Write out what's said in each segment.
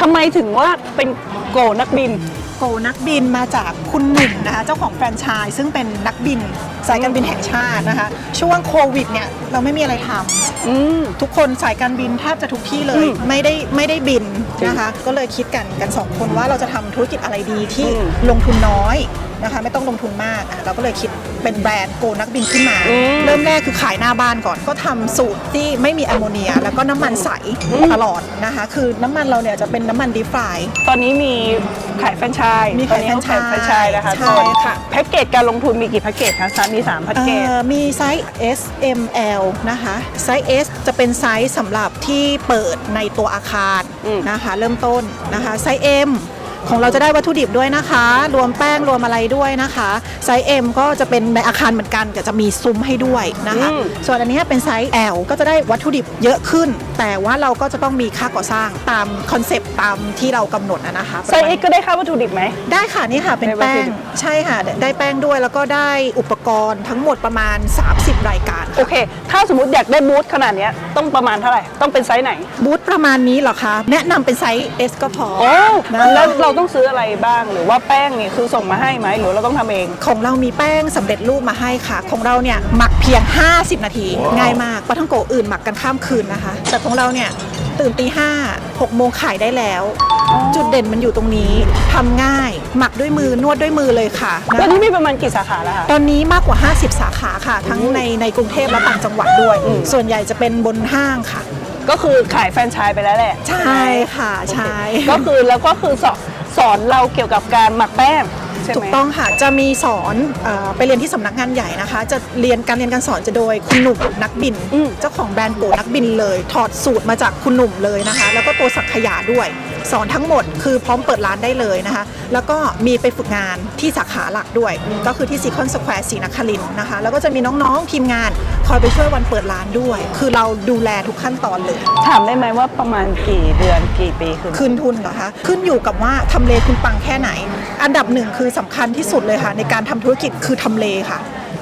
ทำไมถึงว่าเป็นโกนักบิน โกนักบินมาจากคุณหนุ่มนะคะเจ้าของแฟรนไชส์ซึ่งเป็นนักบินสายการบินแห่งชาตินะคะ ช่วงโควิดเนี่ยเราไม่มีอะไรทำอืมทุกคนสายการบินแทบจะทุกที่เลอืยมไม่ได้ไม่ได้บินนะคะ ก็เลยคิดกันกันสองคนว่าเราจะทำธุรกิจอะไรดีที่อืมลงทุนน้อยนะคะไม่ต้องลงทุนมากอะเราก็เลยคิดเป็นแบรนด์โกนักบินขึ้นมาอืมเริ่มแรกคือขายหน้าบ้านก่อน ก็ทำสูตรที่ไม่มีแอมโมเนีย แล้วก็น้ำมันใสอืมตลอดนะคะ คือน้ำมันเราเนี่ยจะเป็นน้ำมันดีฟรายตอนนี้มีขาย แฟรนไชส์มีขายตอนนี้เขแฟรนไชส์แฟรนไชส์นะคะใช่ส่วนค่ะ แพ็กเกจการลงทุนมีกี่แพ็กเกจคะสามมีสามแพ็กเกจ เอ่อมีไซส์ S M L นะคะไซส์ S จะเป็นไซส์สำหรับที่เปิดในตัวอาคารอืม นะคะ เริ่มต้นนะคะไซส์ M ของเราจะได้วัตถุดิบด้วยนะคะ รวมแป้งรวมอะไรด้วยนะคะไซส์ M ก็จะเป็นในอาคารเหมือนกันแต่จะมีซุ้มให้ด้วยนะคะ อืม ส่วนอันนี้เป็นไซส์ L ก็จะได้วัตถุดิบเยอะขึ้น แต่ว่าเราก็จะต้องมีค่าก่อสร้างตามคอนเซปต์ตามที่เรากำหนดนะนะคะไซส์ X ก็ได้ค่าวัตถุดิบไหม ได้ค่ะนี่ค่ะเป็นได้วัตแป้ถุงดิบ ใช่ค่ะ ได้แป้งด้วยแล้วก็ได้อุปกรณ์ทั้งหมดประมาณ 30 รายการโอเค ถ้าสมมติอยากได้บูธขนาดเนี้ยต้องประมาณเท่าไหร่ ต้องเป็นไซส์ไหน บูธประมาณนี้เหรอคะ แนะนำเป็นไซส์ S ก็พอโอ้นะแล้วเราต้องซื้ออะไรบ้างหรือว่าแป้งนี่คือส่งมาให้ไหมหรือเราต้องทำเอง ของเรามีแป้งสำเร็จรูปมาให้ค่ะ ของเราเนี่ยหมักเพียง 50 นาที ง่ายมากปลาท่องโกะอื่นหมักกันข้ามคืนนะคะ แต่ของเราเนี่ย ตื่นตีห้าหกโมงขายได้แล้ว จุดเด่นมันอยู่ตรงนี้ทำง่าย หมักด้วยมือนวดด้วยมือเลยค่ะะคะตอนนี้มีประมาณกี่สาขาแล้วคะ ตอนนี้มากกว่า 50 สาขาค่ะ ทั้งในในกรุงเทพและต่างจังหวัดด้วย อืม ส่วนใหญ่จะเป็นบนห้างค่ะ ก็คือขายแฟรนไชส์ไปแล้วแหละใช่ค่ะ ใช่ ก็คือแล้วก็คือสอนสอนเราเกี่ยวกับการหมักแป้ง ใช่ไหม ถูกต้องค่ะ จะมีสอนเออไปเรียนที่สำนักงานใหญ่นะคะ จะเรียนการเรียนการสอนจะโดยคุณหนุ่มนักบิน อืม เจ้าของแบรนด์โกนักบินเลย ถอดสูตรมาจากคุณหนุ่มเลยนะคะ แล้วก็ตัวสักขยาด้วย สอนทั้งหมดคือพร้อมเปิดร้านได้เลยนะคะ แล้วก็มีไปฝึกงานที่สาขาหลักด้วย ก็คือที่ซีคอนสแควร์ศรีนครินทร์นะคะ แล้วก็จะมีน้องๆทีมงานคอยไปช่วยวันเปิดร้านด้วย คือเราดูแลทุกขั้นตอนเลย ถามได้ไหมว่าประมาณกี่เดือนกี่ปีขึ้นคืนทุนเหรอคะ ขึ้นอยู่กับว่าทำเลคุณปังแค่ไหน อันดับหนึ่งคือสำคัญที่สุดเลยค่ะ ในการทำธุรกิจคือทำเลค่ะ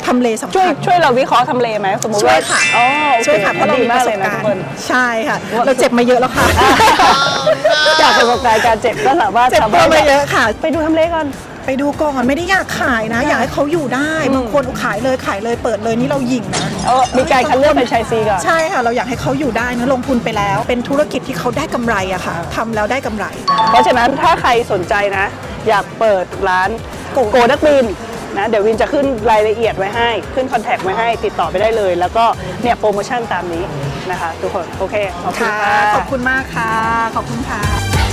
ทำเลสำช่วยคัญ ช่วยเราวิเคราะห์ทำเลไหมสมมติช่วว่ายค่ะ อ๋อโอเคช่วยค่ะเพราะเราดีมีปมากระสเลยบนะกาทุรกคน ณ์ใช่ค่ะ เราเจ็บมาเยอะแล้วค่ะ จากประสบการณ์การเจ็บก็สามารถเจ็บทำตัวให้มาเยอะค่ะ ไปดูทำเลก่อน ไปดูก่อนไม่ได้อยากขายนะ อยากให้เขาอยู่ได้อืมบางคนขายเลยขายเลยเปิดเลยนี่เราหยิงนะเออมีการคัดเลือกเป็นชายซีก่อน ใช่ค่ะ เราอยากให้เขาอยู่ได้นะลงทุนไปแล้ว เป็นธุรกิจที่เขาได้กำไรอะค่ะทำแล้วได้กำไร เพราะฉะนั้นถ้าใครสนใจนะ อยากเปิดร้านโกโกนักบิน นะเดี๋ยววินจะขึ้นรายละเอียดไว้ให้ ขึ้นคอนแทคไว้ให้ติดต่อไปได้เลย แล้วก็เนี่ยโปรโมชั่นตามนี้นะคะ ทุกคน โอเค ขอบคุณค่ะค่ะขอบคุณมากค่ะ ขอบคุณค่ะ